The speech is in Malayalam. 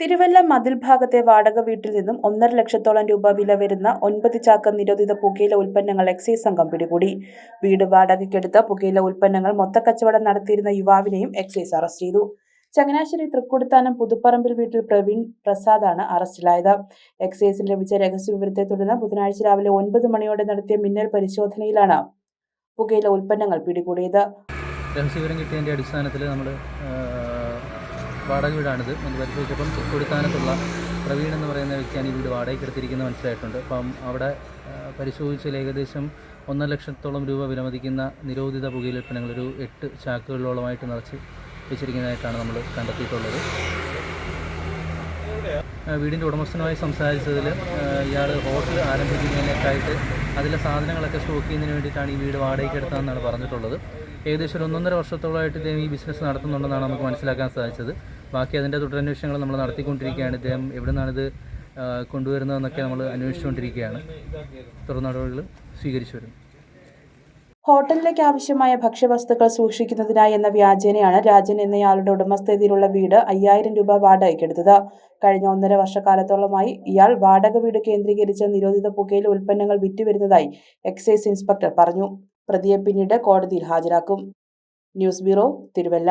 തിരുവല്ല മതിൽ ഭാഗത്തെ വാടക വീട്ടിൽ നിന്നും ഒന്നര ലക്ഷത്തോളം രൂപ വില വരുന്ന ഒൻപത് ചാക്ക നിരോധിത പുകയില ഉൽപ്പന്നങ്ങൾ എക്സൈസ് സംഘം പിടികൂടി. വീട് വാടകയ്ക്കെടുത്ത പുകയില ഉൽപ്പന്നങ്ങൾ മൊത്തക്കച്ചവടം നടത്തിയിരുന്ന യുവാവിനെയും എക്സൈസ് അറസ്റ്റ് ചെയ്തു. ചങ്ങനാശ്ശേരി തൃക്കുടുത്താനം പുതുപ്പറമ്പിൽ വീട്ടിൽ പ്രവീൺ പ്രസാദാണ് അറസ്റ്റിലായത്. എക്സൈസിന് ലഭിച്ച രഹസ്യവിവരത്തെ തുടർന്ന് ബുധനാഴ്ച രാവിലെ ഒൻപത് മണിയോടെ നടത്തിയ മിന്നൽ പരിശോധനയിലാണ് പുകയില ഉൽപ്പന്നങ്ങൾ പിടികൂടിയത്. രഹസ്യവിവരം കിട്ടിയതിന്റെ അടിസ്ഥാനത്തിൽ നമ്മൾ വാടക വീടാണിത്. നമ്മൾ പരിശോധിച്ചപ്പം കൊടുത്താനത്തുള്ള പ്രവീൺ എന്ന് പറയുന്ന വ്യക്തിയാണ് ഈ വീട് വാടകയ്ക്ക് എടുത്തിരിക്കുന്നത് മനസ്സിലായിട്ടുണ്ട്. അപ്പം അവിടെ പരിശോധിച്ചതിൽ ഏകദേശം ഒന്നര ലക്ഷത്തോളം രൂപ വിലമതിക്കുന്ന നിരോധിത പുകയിലുൽപ്പന്നങ്ങൾ ഒരു എട്ട് ചാക്കുകളിലോളമായിട്ട് നിറച്ച് വെച്ചിരിക്കുന്നതായിട്ടാണ് നമ്മൾ കണ്ടെത്തിയിട്ടുള്ളത്. വീടിന്റെ ഉടമസ്ഥനുമായി സംസാരിച്ചതിൽ ഇയാൾ ഹോട്ടൽ ആരംഭിക്കുന്നതിനേക്കായിട്ട് അതിലെ സാധനങ്ങളൊക്കെ സ്റ്റോക്ക് ചെയ്യുന്നതിന് വേണ്ടിയിട്ടാണ് ഈ വീട് വാടകയ്ക്ക് എടുത്തതെന്നാണ് പറഞ്ഞിട്ടുള്ളത്. ഏകദേശം ഒരു ഒന്നൊന്നര വർഷത്തോളമായിട്ട് ഇദ്ദേഹം ഈ ബിസിനസ് നടത്തുന്നുണ്ടെന്നാണ് നമുക്ക് മനസ്സിലാക്കാൻ സാധിച്ചത്. ബാക്കി അതിന്റെ തുടരന്വേഷണങ്ങൾ നമ്മൾ നടത്തിക്കൊണ്ടിരിക്കുകയാണ്. ഇദ്ദേഹം എവിടെ നിന്നാണിത് കൊണ്ടുവരുന്നതെന്നൊക്കെ നമ്മൾ അന്വേഷിച്ചുകൊണ്ടിരിക്കുകയാണ്. തുടർ നടപടികൾ സ്വീകരിച്ചു വരുന്നു ഹോട്ടലിലേക്ക് ആവശ്യമായ ഭക്ഷ്യവസ്തുക്കൾ സൂക്ഷിക്കുന്നതിനായി എന്ന വ്യാജേനയാണ് രാജൻ എന്നയാളുടെ ഉടമസ്ഥതയിലുള്ള വീട് അയ്യായിരം രൂപ വാടകയ്ക്കെടുത്തത് കഴിഞ്ഞ ഒന്നര വർഷക്കാലത്തോളമായി ഇയാൾ വാടക വീട് കേന്ദ്രീകരിച്ച് നിരോധിത പുകയില ഉൽപ്പന്നങ്ങൾ വിറ്റുവരുന്നതായി എക്സൈസ് ഇൻസ്പെക്ടർ പറഞ്ഞു. പ്രതിയെ പിന്നീട് കോടതിയിൽ ഹാജരാക്കും. News bureau Thiruvalla.